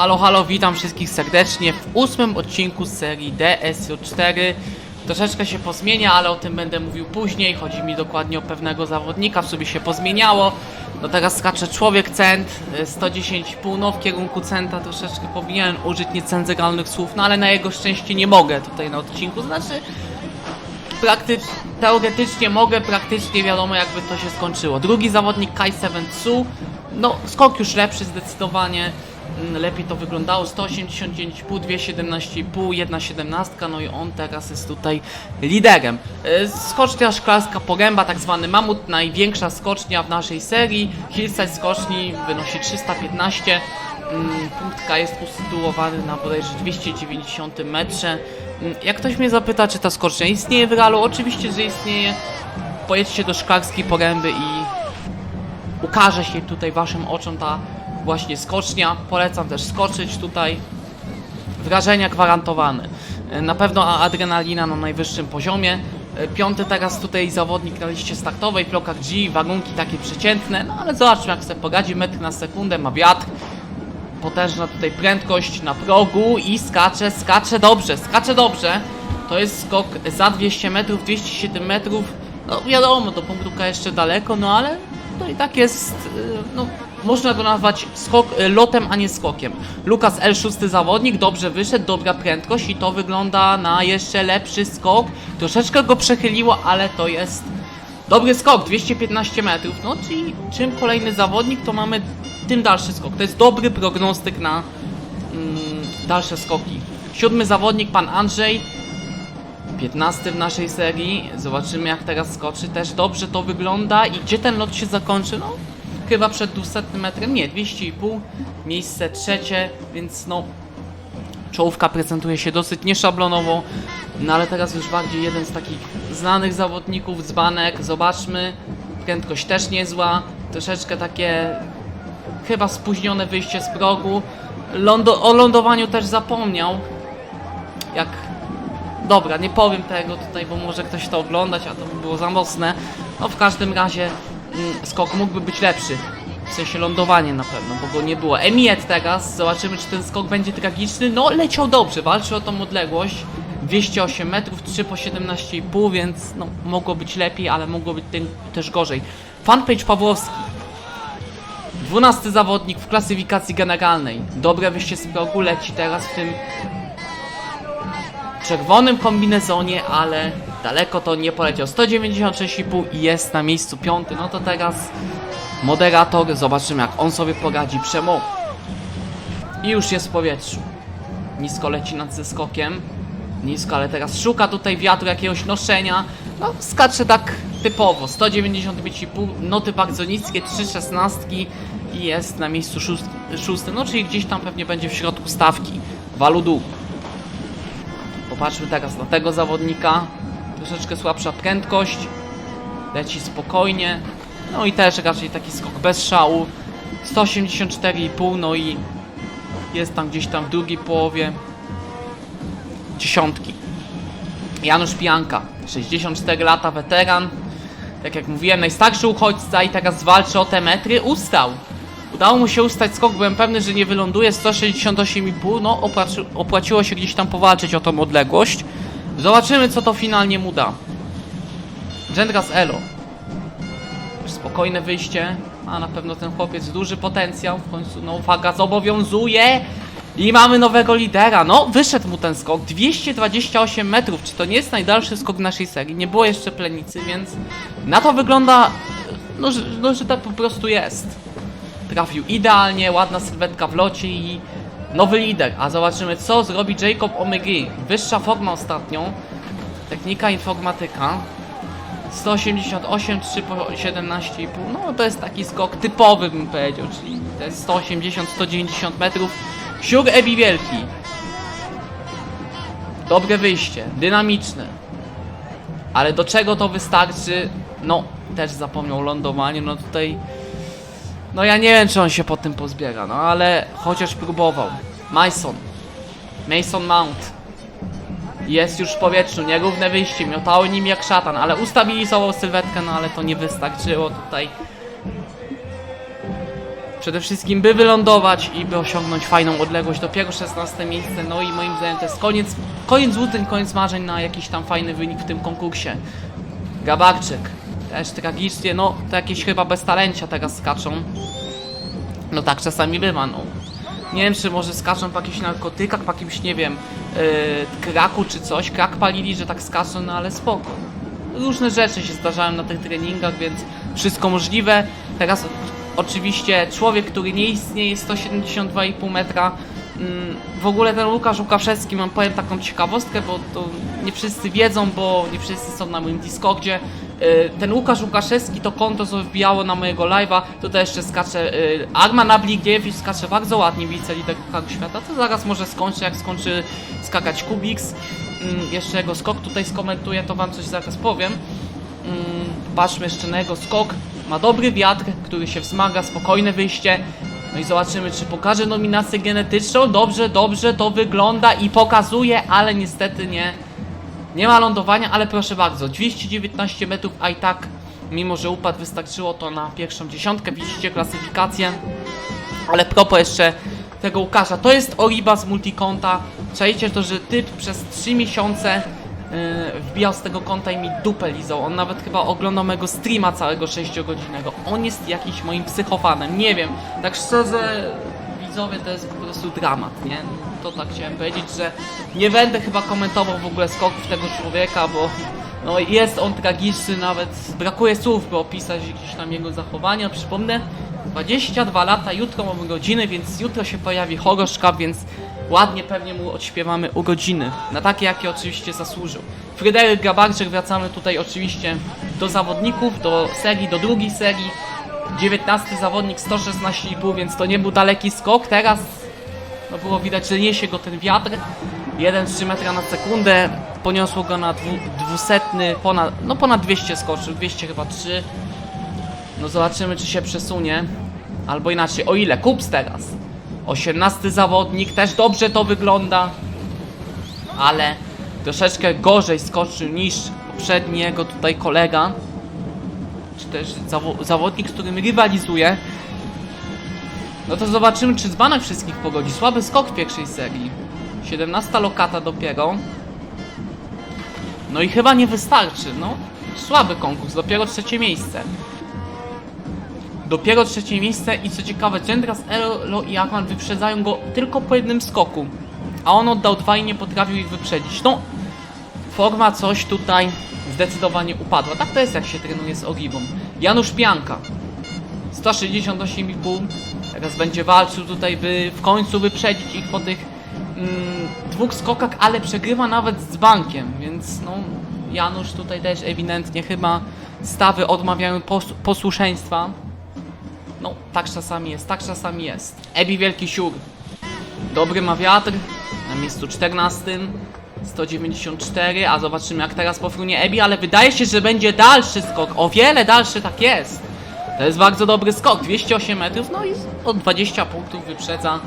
Halo, halo, witam wszystkich serdecznie w ósmym odcinku serii DSJ4. Troszeczkę się pozmienia, ale o tym będę mówił później. Chodzi mi dokładnie o pewnego zawodnika, w sobie się pozmieniało. No teraz skacze człowiek cent, y, 110,5, no w kierunku centa troszeczkę powinienem użyć niecenzuralnych słów, no ale na jego szczęście nie mogę tutaj na odcinku, znaczy teoretycznie mogę, praktycznie wiadomo jakby to się skończyło. Drugi zawodnik Kai Su, no skok już lepszy zdecydowanie, lepiej to wyglądało, 189,5, 217,5, 1,17, no i on teraz jest tutaj liderem. E, Skocznia szklarska poręba, tak zwany mamut, największa skocznia w naszej serii, hillside skoczni wynosi 315, Mm, Punkt K jest usytuowany na bodajże 290 metrze. Mm, Jak ktoś mnie zapyta, czy ta skocznia istnieje w realu, oczywiście, że istnieje. Pojedźcie do Szklarskiej Poręby i ukaże się tutaj waszym oczom ta właśnie skocznia. Polecam też skoczyć tutaj. Wrażenia gwarantowane. E, Na pewno adrenalina na najwyższym poziomie. E, Piąty teraz tutaj zawodnik na liście startowej, Flokak G, warunki takie przeciętne, no ale zobaczmy jak sobie poradzi, metr na sekundę, ma wiatr, potężna tutaj prędkość na progu i skacze, skacze dobrze, skacze dobrze. To jest skok za 200 metrów, 207 metrów. No wiadomo, do punktu jeszcze daleko, no ale to i tak jest, y, no można go nazwać skok, y, lotem, a nie skokiem. Lukas L, szósty zawodnik, dobrze wyszedł, dobra prędkość i to wygląda na jeszcze lepszy skok. Troszeczkę go przechyliło, ale to jest Dobry skok, 215 metrów. No, czyli czym kolejny zawodnik, to mamy tym dalszy skok. To jest dobry prognostyk na mm, dalsze skoki. Siódmy zawodnik, pan Andrzej. 15 w naszej serii. Zobaczymy jak teraz skoczy. Też dobrze to wygląda. I gdzie ten lot się zakończy? No, chyba przed 200 metrem. Nie, 200,5. Miejsce trzecie, więc no, Czołówka prezentuje się dosyć nieszablonowo, no ale teraz już bardziej jeden z takich znanych zawodników, dzbanek, zobaczmy. Prędkość też niezła, troszeczkę takie chyba spóźnione wyjście z progu. Lądo o lądowaniu też zapomniał. Jak... Dobra, nie powiem tego tutaj, bo może ktoś to oglądać, a to by było za mocne. No w każdym razie skok mógłby być lepszy. W sensie lądowanie na pewno, bo go nie było. Emiet teraz, zobaczymy czy ten skok będzie tragiczny. No leciał dobrze, walczył o tą odległość. 208 metrów, 3 po 17,5, więc no, mogło być lepiej, ale mogło być też gorzej. Fanpage Pawłowski. 12 zawodnik w klasyfikacji generalnej. Dobre wyjście z progu, leci teraz w tym czerwonym kombinezonie, ale daleko to nie poleciał. 196,5 i jest na miejscu piąty. No to teraz moderator, zobaczymy jak on sobie poradzi. Przemo. I już jest w powietrzu. Nisko leci nad zeskokiem. Nisko, ale teraz szuka tutaj wiatru, jakiegoś noszenia. No, skacze tak typowo. 195,5, noty bardzo niskie, 3 szesnastki i jest na miejscu szóst szóstym. No, czyli gdzieś tam pewnie będzie w środku stawki. Waludu. Popatrzmy teraz na tego zawodnika. Troszeczkę słabsza prędkość. Leci spokojnie. No i też raczej taki skok bez szału. 184,5 no i jest tam gdzieś tam w drugiej połowie dziesiątki. Janusz Pianka, 64 lata, weteran. Tak jak mówiłem, najstarszy uchodźca i teraz walczy o te metry. Ustał. Udało mu się ustać skok, byłem pewny, że nie wyląduje 168,5. No, opłaci, opłaciło się gdzieś tam powalczyć o tą odległość. Zobaczymy, co to finalnie mu da. Gendras Elo. Spokojne wyjście. A na pewno ten chłopiec duży potencjał. W końcu, no uwaga, zobowiązuje. I mamy nowego lidera. No, wyszedł mu ten skok. 228 metrów. Czy to nie jest najdalszy skok naszej serii? Nie było jeszcze plenicy, więc na to wygląda, no, że, no, że tak po prostu jest. Trafił idealnie, ładna sylwetka w locie i nowy lider. A zobaczymy, co zrobi Jacob Omegi. Wyższa forma ostatnią. Technika informatyka. 188, 3 po 17,5. No to jest taki skok typowy bym powiedział, czyli to jest 180, 190 metrów. Siur Ebi Wielki. Dobre wyjście, dynamiczne. Ale do czego to wystarczy? No, też zapomniał o lądowaniu, no tutaj... No ja nie wiem, czy on się po tym pozbiera, no ale chociaż próbował. Mason. Mason Mount. Jest już w powietrzu, nierówne wyjście, miotało nim jak szatan, ale ustabilizował sylwetkę, no ale to nie wystarczyło tutaj. Przede wszystkim, by wylądować i by osiągnąć fajną odległość. Dopiero 16 miejsce, no i moim zdaniem to jest koniec, koniec złudzeń, koniec marzeń na jakiś tam fajny wynik w tym konkursie. Gabarczyk, też tragicznie, no to jakieś chyba bez talencia teraz skaczą. No tak czasami bywa, no. Nie wiem, czy może skaczą po jakichś narkotykach, po jakimś, nie wiem, yy, kraku czy coś. Krak palili, że tak skaczą, no ale spoko. Różne rzeczy się zdarzają na tych treningach, więc wszystko możliwe. Teraz oczywiście człowiek, który nie istnieje, 172,5 metra. W ogóle ten Łukasz Łukaszewski, mam powiem taką ciekawostkę, bo to nie wszyscy wiedzą, bo nie wszyscy są na moim Discordzie. Yy, Ten Łukasz Łukaszewski to konto, co wbijało na mojego live'a, tutaj jeszcze skacze yy, Arma na Bligiew skacze bardzo ładnie wicelider Pucharu Świata, to zaraz może skończy, jak skończy skakać Kubix. Mm, Jeszcze jego skok tutaj skomentuję, to wam coś zaraz powiem. Mm, Patrzmy jeszcze na jego skok. Ma dobry wiatr, który się wzmaga, spokojne wyjście. No i zobaczymy, czy pokaże nominację genetyczną. Dobrze, dobrze to wygląda i pokazuje, ale niestety nie. Nie ma lądowania, ale proszę bardzo, 219 metrów, a i tak, mimo że upadł, wystarczyło to na pierwszą dziesiątkę. Widzicie klasyfikację. Ale propos jeszcze tego Łukasza, to jest Oriba z multikonta. Czajcie to, że typ przez 3 miesiące wbijał z tego konta i mi dupę lizał. On nawet chyba oglądał mojego streama całego 6-godzinnego. On jest jakiś moim psychofanem, nie wiem. Tak szczerze, widzowie, to jest po prostu dramat, nie? To tak chciałem powiedzieć, że nie będę chyba komentował w ogóle skoków tego człowieka, bo no jest on tragiczny, nawet brakuje słów, by opisać gdzieś tam jego zachowania. Przypomnę, 22 lata, jutro mamy godziny, więc jutro się pojawi horoszka, więc ładnie pewnie mu odśpiewamy urodziny. Na takie, jakie oczywiście zasłużył. Fryderyk Gabarczyk, wracamy tutaj oczywiście do zawodników, do serii, do drugiej serii. 19 zawodnik 116,5, więc to nie był daleki skok. Teraz no było widać, że niesie go ten wiatr. 1,3 metra na sekundę. Poniosło go na dwu, dwusetny, ponad, no ponad 200 skoczył, 200 chyba 3. No zobaczymy, czy się przesunie. Albo inaczej, o ile? Kups teraz. 18 zawodnik, też dobrze to wygląda. Ale troszeczkę gorzej skoczył niż poprzedni jego tutaj kolega. Czy też zawo zawodnik, z którym rywalizuje. No to zobaczymy, czy dzbanek wszystkich pogodzi. Słaby skok w pierwszej serii. 17 lokata dopiero. No i chyba nie wystarczy, no. Słaby konkurs, dopiero trzecie miejsce. Dopiero trzecie miejsce i co ciekawe, Gendras, Elo i Akman wyprzedzają go tylko po jednym skoku. A on oddał dwa i nie potrafił ich wyprzedzić. No, forma coś tutaj zdecydowanie upadła. Tak to jest jak się trenuje z Ogibą. Janusz Pianka. 168,5. Teraz będzie walczył tutaj, by w końcu wyprzedzić ich po tych mm, dwóch skokach, ale przegrywa nawet z bankiem, więc no Janusz tutaj też ewidentnie chyba stawy odmawiają pos posłuszeństwa. No, tak czasami jest, tak czasami jest. Ebi Wielki Siur. Dobry ma wiatr. Na miejscu 14. 194, a zobaczymy jak teraz pofrunie Ebi, ale wydaje się, że będzie dalszy skok. O wiele dalszy tak jest. To jest bardzo dobry skok, 208 metrów, no i o 20 punktów wyprzedza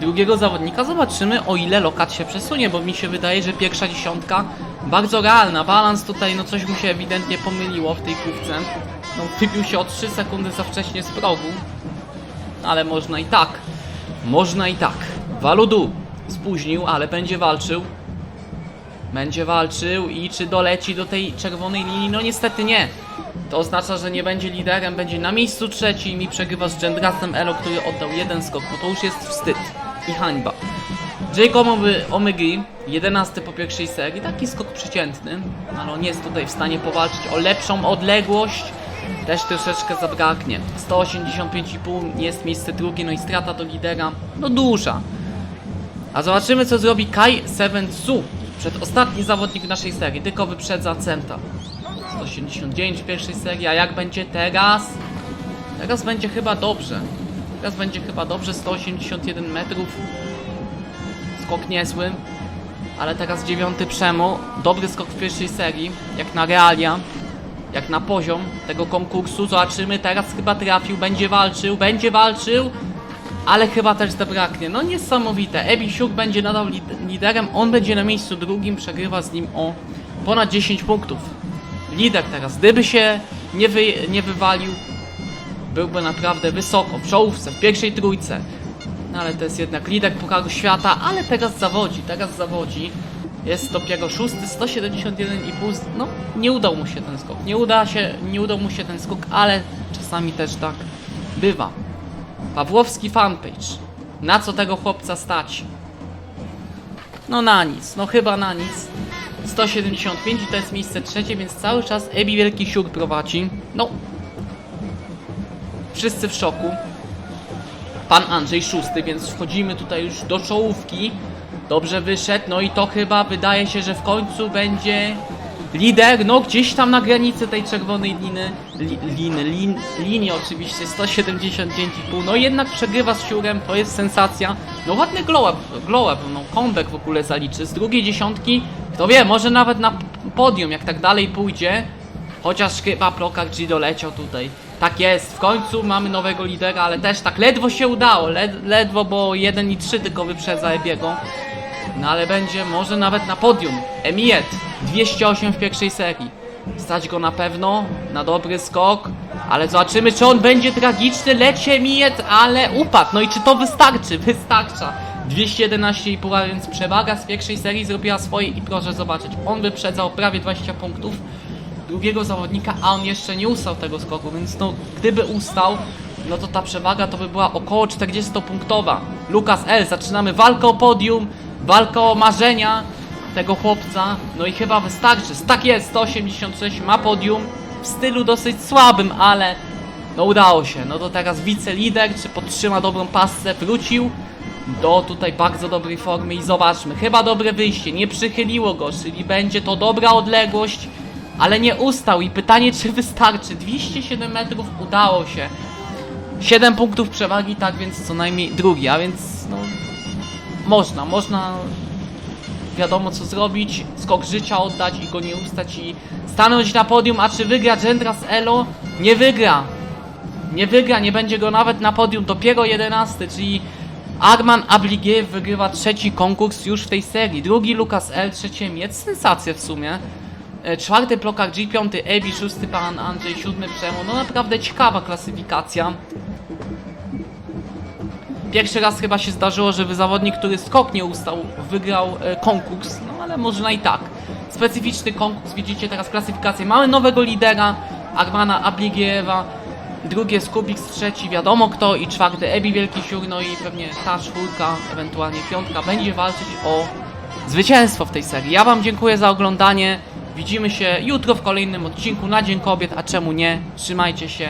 drugiego zawodnika. Zobaczymy o ile lokat się przesunie, bo mi się wydaje, że pierwsza dziesiątka bardzo realna. Balans tutaj, no coś mu się ewidentnie pomyliło w tej kówce. No wybił się o 3 sekundy za wcześnie z progu. Ale można i tak. Można i tak. Waludu spóźnił, ale będzie walczył. Będzie walczył i czy doleci do tej czerwonej linii? No niestety nie. To oznacza, że nie będzie liderem, będzie na miejscu trzecim i przegrywa z Gendrasem Elo, który oddał jeden skok, bo to już jest wstyd i hańba. Jacob Omegi, 11 po pierwszej serii, taki skok przeciętny, ale on jest tutaj w stanie powalczyć o lepszą odległość. Też troszeczkę zabraknie. 185,5 jest miejsce drugie, no i strata do lidera, no duża. A zobaczymy co zrobi Kai Seven Su. Przedostatni zawodnik w naszej serii, tylko wyprzedza Centa. 189 w pierwszej serii, a jak będzie teraz? Teraz będzie chyba dobrze. Teraz będzie chyba dobrze, 181 metrów. Skok niezły. Ale teraz dziewiąty przemu. Dobry skok w pierwszej serii, jak na realia. Jak na poziom tego konkursu. Zobaczymy, teraz chyba trafił, będzie walczył, będzie walczył. Ale chyba też zabraknie. No niesamowite. Ebi będzie nadal lid- liderem. On będzie na miejscu drugim. Przegrywa z nim o ponad 10 punktów. Lider teraz. Gdyby się nie, wy, nie wywalił, byłby naprawdę wysoko, w czołówce, w pierwszej trójce. No ale to jest jednak lider Pucharu Świata, ale teraz zawodzi, teraz zawodzi. Jest dopiero szósty, 171,5. No, nie udał mu się ten skok. Nie uda się, nie udał mu się ten skok, ale czasami też tak bywa. Pawłowski fanpage. Na co tego chłopca stać? No na nic, no chyba na nic. 175 i to jest miejsce trzecie, więc cały czas Ebi Wielki Siur prowadzi. No. Wszyscy w szoku. Pan Andrzej szósty, więc wchodzimy tutaj już do czołówki. Dobrze wyszedł, no i to chyba wydaje się, że w końcu będzie lider, no gdzieś tam na granicy tej czerwonej liny, li, liny, lin, linii oczywiście, 175,5, no jednak przegrywa z siurem, to jest sensacja. No ładny glow up, glow up, no comeback w ogóle zaliczy, z drugiej dziesiątki, kto wie, może nawet na podium, jak tak dalej pójdzie, chociaż chyba Prokar G doleciał tutaj. Tak jest, w końcu mamy nowego lidera, ale też tak ledwo się udało, led, ledwo, bo 1 i 3 tylko wyprzedza Ebiego. No ale będzie może nawet na podium. Emiet 208 w pierwszej serii. Stać go na pewno na dobry skok, ale zobaczymy czy on będzie tragiczny. Leci Emiet, ale upadł. No i czy to wystarczy? Wystarcza. 211,5, a więc przewaga z pierwszej serii zrobiła swoje i proszę zobaczyć, on wyprzedzał prawie 20 punktów drugiego zawodnika, a on jeszcze nie ustał tego skoku, więc no gdyby ustał, no to ta przewaga to by była około 40-punktowa. Lukas L, zaczynamy walkę o podium, walkę o marzenia tego chłopca, no i chyba wystarczy. Tak jest, 186 ma podium, w stylu dosyć słabym, ale no udało się. No to teraz wicelider, czy podtrzyma dobrą pasę, wrócił do tutaj bardzo dobrej formy i zobaczmy, chyba dobre wyjście, nie przychyliło go, czyli będzie to dobra odległość, ale nie ustał. I pytanie czy wystarczy, 207 metrów udało się, 7 punktów przewagi, tak więc co najmniej drugi, a więc no można, można wiadomo co zrobić, skok życia oddać i go nie ustać i stanąć na podium, a czy wygra Gendras Elo? Nie wygra, nie wygra, nie będzie go nawet na podium, dopiero 11, czyli Arman Abligiew wygrywa trzeci konkurs już w tej serii. Drugi Lukas L, trzecie Miec, sensacja w sumie. E, Czwarty Plokar G, piąty Ebi, szósty Pan Andrzej, siódmy Przemo. No naprawdę ciekawa klasyfikacja. Pierwszy raz chyba się zdarzyło, żeby zawodnik, który skok nie ustał, wygrał e, konkurs, no ale można i tak. Specyficzny konkurs, widzicie teraz klasyfikację. Mamy nowego lidera, Armana Abligiewa, drugie jest Kubiks, trzeci wiadomo kto i czwarty Ebi Wielki Siur, no i pewnie ta czwórka, ewentualnie piątka będzie walczyć o zwycięstwo w tej serii. Ja wam dziękuję za oglądanie, widzimy się jutro w kolejnym odcinku na Dzień Kobiet, a czemu nie? Trzymajcie się.